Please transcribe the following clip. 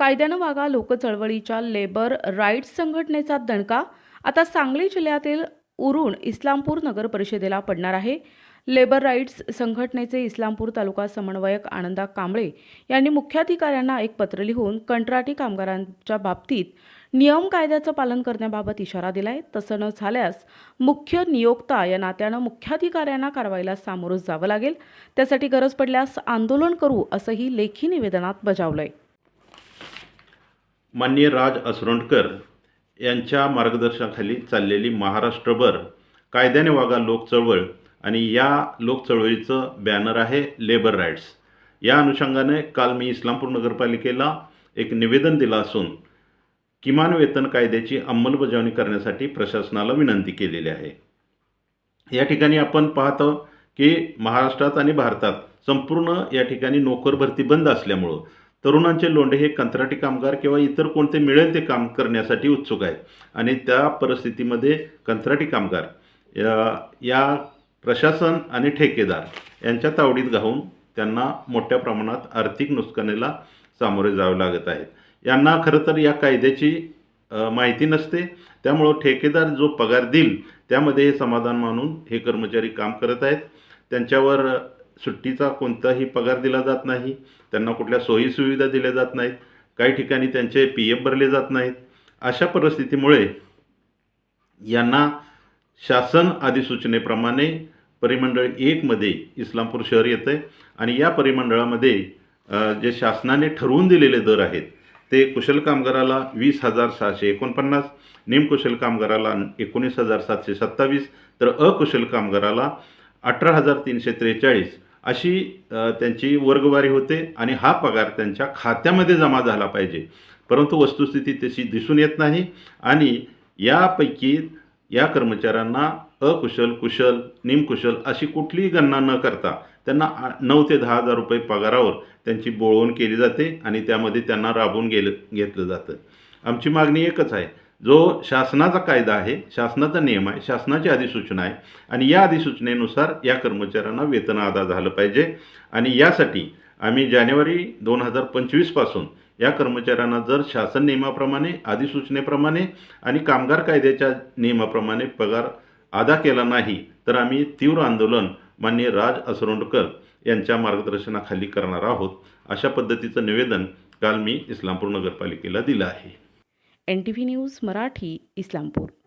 कायद्यानं वागा लोकचळवळीच्या labour rights संघटनेचा दणका. आता सांगली जिल्ह्यातील उरुण इस्लामपूर नगर परिषदेला पडणार आहे. लेबर राईट्स संघटनेचे इस्लामपूर तालुका समन्वयक आनंदा कांबळे यांनी मुख्याधिकाऱ्यांना एक पत्र लिहून कंत्राटी कामगारांच्या बाबतीत नियम कायद्याचं पालन करण्याबाबत इशारा दिलाय. तसं न झाल्यास मुख्य नियोक्ता या नात्यानं मुख्याधिकाऱ्यांना कारवाईला सामोरं जावं लागेल. त्यासाठी गरज पडल्यास आंदोलन करू असंही लेखी निवेदनात बजावलंय. माननीय राज असरोंडकर यांच्या मार्गदर्शनाखाली चाललेली महाराष्ट्रभर कायद्याने वागा लोक चळवळ आणि या लोक चळवळीचं बॅनर आहे लेबर राईट्स या अनुषंगाने काल मी इस्लामपूर नगरपालिकेला एक निवेदन दिलं असून किमान वेतन कायद्याची अंमलबजावणी करण्यासाठी प्रशासनाला विनंती केलेली आहे. या ठिकाणी आपण पाहतो की महाराष्ट्रात आणि भारतात संपूर्ण या ठिकाणी नोकर भरती बंद असल्यामुळं तरुणांचे लोंढे हे कंत्राटी कामगार किंवा इतर कोणते मिळेल ते काम करण्यासाठी उत्सुक आहेत. आणि त्या परिस्थितीमध्ये कंत्राटी कामगार या या प्रशासन आणि ठेकेदार यांच्या तावडीत घाऊन त्यांना मोठ्या प्रमाणात आर्थिक नुकसानीला सामोरे जावे लागत आहेत. यांना खरं तर या कायद्याची माहिती नसते. त्यामुळं ठेकेदार जो पगार देईल त्यामध्ये हे समाधान मानून हे कर्मचारी काम करत आहेत. त्यांच्यावर सुट्टीचा कोणताही पगार दिला जात नाही त्यांना कुठल्या सोयीसुविधा दिल्या जात नाहीत काही ठिकाणी त्यांचे पी एफ भरले जात नाहीत. अशा परिस्थितीमुळे यांना शासन अधिसूचनेप्रमाणे परिमंडळ एकमध्ये इस्लामपूर शहर येतं आहे आणि या परिमंडळामध्ये जे शासनाने ठरवून दिलेले दर आहेत ते कुशल कामगाराला वीस हजार सहाशे एकोणपन्नास निमकुशल कामगाराला एकोणीस हजार सातशे सत्तावीस तर अकुशल कामगाराला अठरा हजार तीनशे त्रेचाळीस अशी त्यांची वर्गवारी होते आणि हा पगार त्यांच्या खात्यामध्ये जमा झाला पाहिजे. परंतु वस्तुस्थिती तशी दिसून येत नाही आणि यापैकी या कर्मचाऱ्यांना अकुशल कुशल निमकुशल अशी कुठलीही गणना न करता त्यांना आ- नऊ ते दहा हजार रुपये पगारावर त्यांची बोळवण केली जाते आणि त्यामध्ये त्यांना राबवून गेलं घेतलं जातं. आमची मागणी एकच आहे जो शासनाचा कायदा आहे शासनाचा नियम आहे शासनाची अधिसूचना आहे आणि या अधिसूचनेनुसार या कर्मचाऱ्यांना वेतन अदा झालं पाहिजे आणि यासाठी आम्ही जानेवारी दोन हजार पंचवीसपासून या कर्मचाऱ्यांना जर शासन नियमाप्रमाणे अधिसूचनेप्रमाणे आणि कामगार कायद्याच्या नियमाप्रमाणे पगार अदा केला नाही तर आम्ही तीव्र आंदोलन माननीय राज असरोंडकर यांच्या मार्गदर्शनाखाली करणार आहोत. अशा पद्धतीचं निवेदन काल मी इस्लामपूर नगरपालिकेला दिलं आहे. N T V news Marathi Islampur.